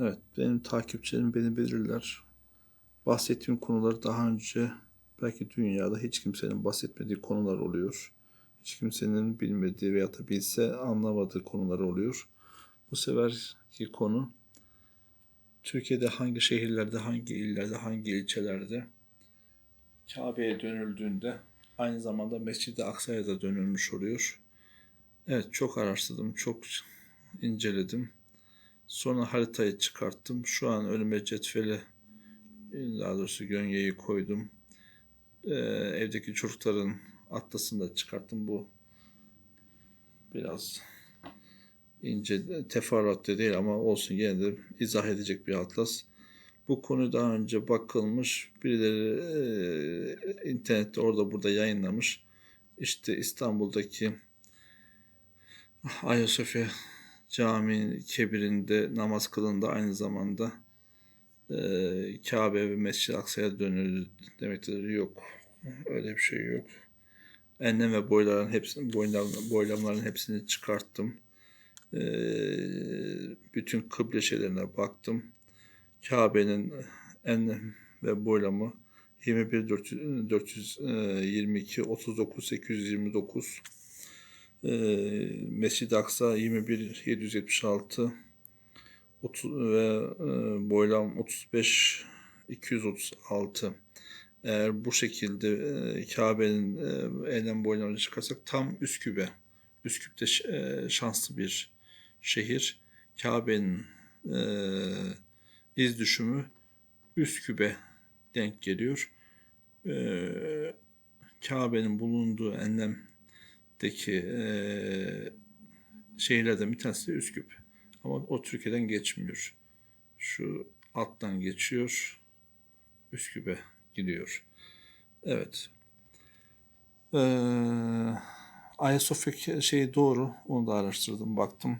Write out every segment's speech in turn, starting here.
Evet, benim takipçilerim beni bilirler. Bahsettiğim konuları daha önce belki dünyada hiç kimsenin bahsetmediği konular oluyor. Hiç kimsenin bilmediği veya da bilse anlamadığı konular oluyor. Bu seferki konu Türkiye'de hangi şehirlerde, hangi illerde, hangi ilçelerde Kabe'ye dönüldüğünde aynı zamanda Mescid-i Aksa'ya da dönülmüş oluyor. Evet çok araştırdım, çok inceledim. Sonra haritayı çıkarttım. Şu an önüme cetveli, daha doğrusu göngeyi koydum. Ee, evdeki çocukların atlasını da çıkarttım. Bu biraz ince teferruatlı değil ama olsun yine de izah edecek bir atlas. Bu konu daha önce bakılmış. Birileri e, internette orada burada yayınlamış. İşte İstanbul'daki Ayasofya Camii kebirinde namaz kılında aynı zamanda e, Kabe ve Mescid-i Aksa'ya dönüldü demektedir. Yok. Öyle bir şey yok. Enlem ve boyların hepsini, boylam, boylamların hepsini çıkarttım. E, bütün kıble şeylerine baktım. Kabe'nin enlem ve boylamı 21 400, 422 39 829 e, Mescid-i Aksa 21 776 30 ve e, boylam 35 236 eğer bu şekilde e, Kabe'nin e, enlem boylamını çıkarsak tam Üsküp'e Üsküp'te e, şanslı bir şehir. Kabe'nin e, iz düşümü Üsküp'e denk geliyor. Kabe'nin bulunduğu enlemdeki e, şehirlerden bir tanesi de Üsküp. Ama o Türkiye'den geçmiyor. Şu alttan geçiyor. Üsküp'e gidiyor. Evet. Ee, Ayasofya şeyi doğru. Onu da araştırdım, baktım.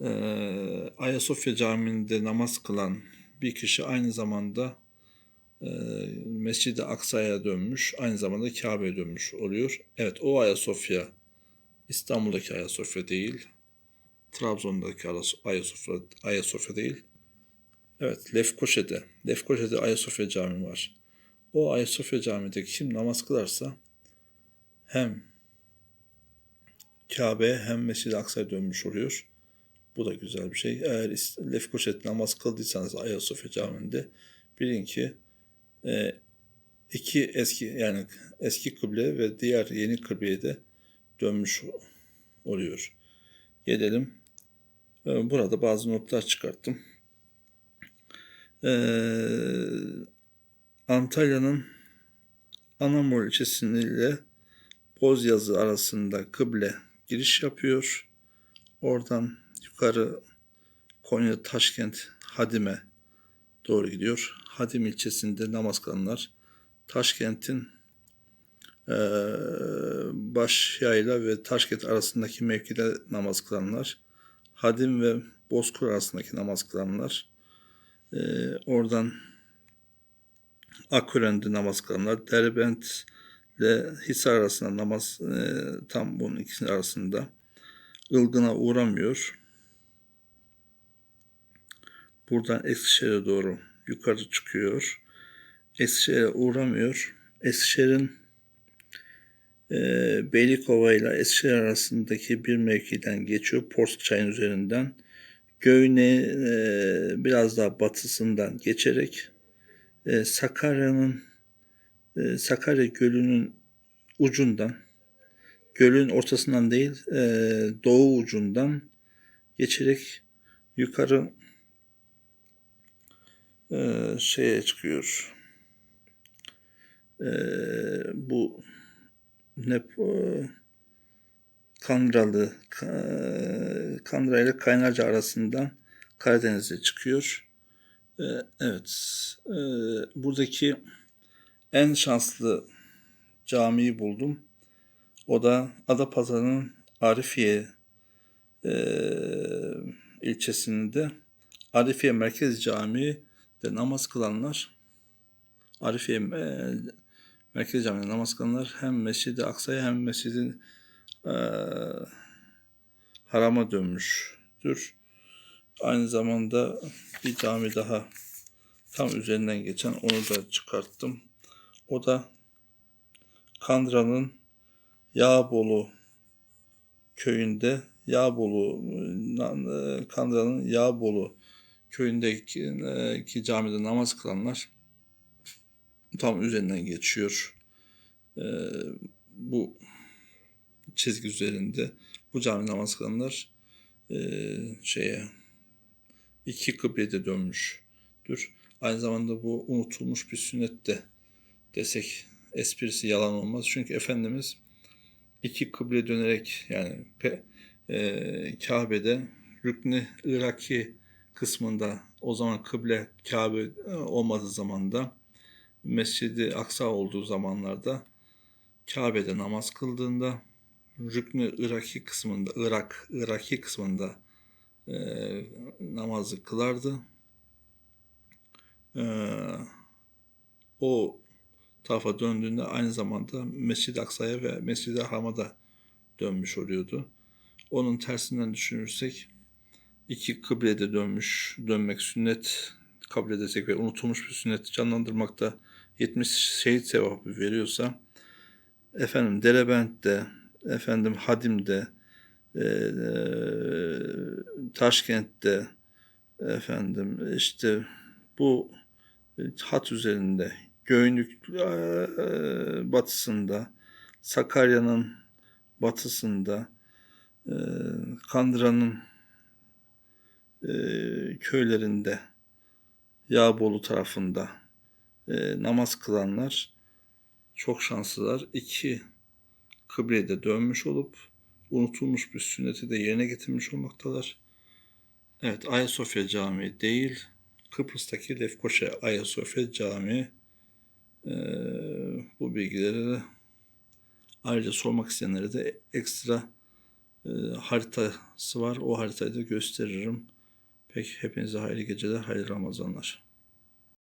Ee, Ayasofya Camii'nde namaz kılan bir kişi aynı zamanda Mescid-i Aksa'ya dönmüş, aynı zamanda Kabe'ye dönmüş oluyor. Evet, o Ayasofya İstanbul'daki Ayasofya değil. Trabzon'daki Ayasofya, Ayasofya değil. Evet, Lefkoşa'da. Lefkoşa'da Ayasofya Camii var. O Ayasofya Camii'de kim namaz kılarsa hem Kabe hem Mescid-i Aksa'ya dönmüş oluyor. Bu da güzel bir şey. Eğer Lefkoşa'da namaz kıldıysanız Ayasofya Camii'nde bilin ki e, iki eski yani eski kıble ve diğer yeni kıbleye de dönmüş oluyor. Gelelim. E, burada bazı notlar çıkarttım. Ee, Antalya'nın Anamur ilçesiyle Bozyazı arasında kıble giriş yapıyor. Oradan yukarı Konya Taşkent Hadim'e doğru gidiyor. Hadim ilçesinde namaz kılanlar Taşkent'in e, baş yayla ve Taşkent arasındaki mevkide namaz kılanlar, Hadim ve Bozkır arasındaki namaz kılanlar, e, oradan Aküren'de namaz kılanlar, Derbent ile Hisar arasında namaz e, tam bunun ikisinin arasında ılgına uğramıyor. Buradan Eskişehir'e doğru yukarı çıkıyor. Eskişehir'e uğramıyor. Eskişehir'in e, Beylikova ile Eskişehir arasındaki bir mevkiden geçiyor. Porsk çayın üzerinden. Göyne e, biraz daha batısından geçerek e, Sakarya'nın e, Sakarya Gölü'nün ucundan gölün ortasından değil e, doğu ucundan geçerek yukarı e, şeye çıkıyor. E, bu ne Kandralı Kandıra ile Kaynarca arasından Karadeniz'e çıkıyor. E, evet. E, buradaki en şanslı camiyi buldum. O da Adapazarı'nın Arifiye ilçesinde Arifiye Merkez Camii de namaz kılanlar Arifiye e, Merkez Camii'de namaz kılanlar hem Mescid-i Aksa'ya hem Mescid-i e, Haram'a dönmüştür. Aynı zamanda bir cami daha tam üzerinden geçen onu da çıkarttım. O da Kandıra'nın Yağbolu köyünde Yağbolu e, Kandıra'nın Yağbolu köyündeki e, ki camide namaz kılanlar tam üzerinden geçiyor. E, bu çizgi üzerinde bu cami namaz kılanlar e, şeye iki kıblede dönmüştür. Aynı zamanda bu unutulmuş bir sünnet de desek esprisi yalan olmaz. Çünkü Efendimiz iki kıble dönerek yani pe, e, Kabe'de Rükni Iraki kısmında o zaman kıble Kabe e, olmadığı zamanda Mescidi Aksa olduğu zamanlarda Kabe'de namaz kıldığında Rüknü Iraki kısmında Irak Iraki kısmında e, namazı kılardı. E, o tarafa döndüğünde aynı zamanda Mescid-i Aksa'ya ve Mescid-i Haram'a da dönmüş oluyordu. Onun tersinden düşünürsek iki kıblede dönmüş, dönmek sünnet kabul edesek ve unutulmuş bir sünnet canlandırmakta 70 şehit sevabı veriyorsa efendim Derebent'te, efendim Hadim'de, e, e, Taşkent'te, efendim işte bu hat üzerinde Göynük e, batısında, Sakarya'nın batısında, e, Kandıra'nın e, köylerinde, Yağbolu tarafında e, namaz kılanlar çok şanslılar. İki kıbleye de dönmüş olup unutulmuş bir sünneti de yerine getirmiş olmaktalar. Evet Ayasofya Camii değil, Kıbrıs'taki Lefkoşa Ayasofya Camii ee, bu bilgileri de ayrıca sormak isteyenlere de ekstra e, haritası var. O haritayı da gösteririm. Peki hepinize hayırlı geceler, hayırlı Ramazanlar.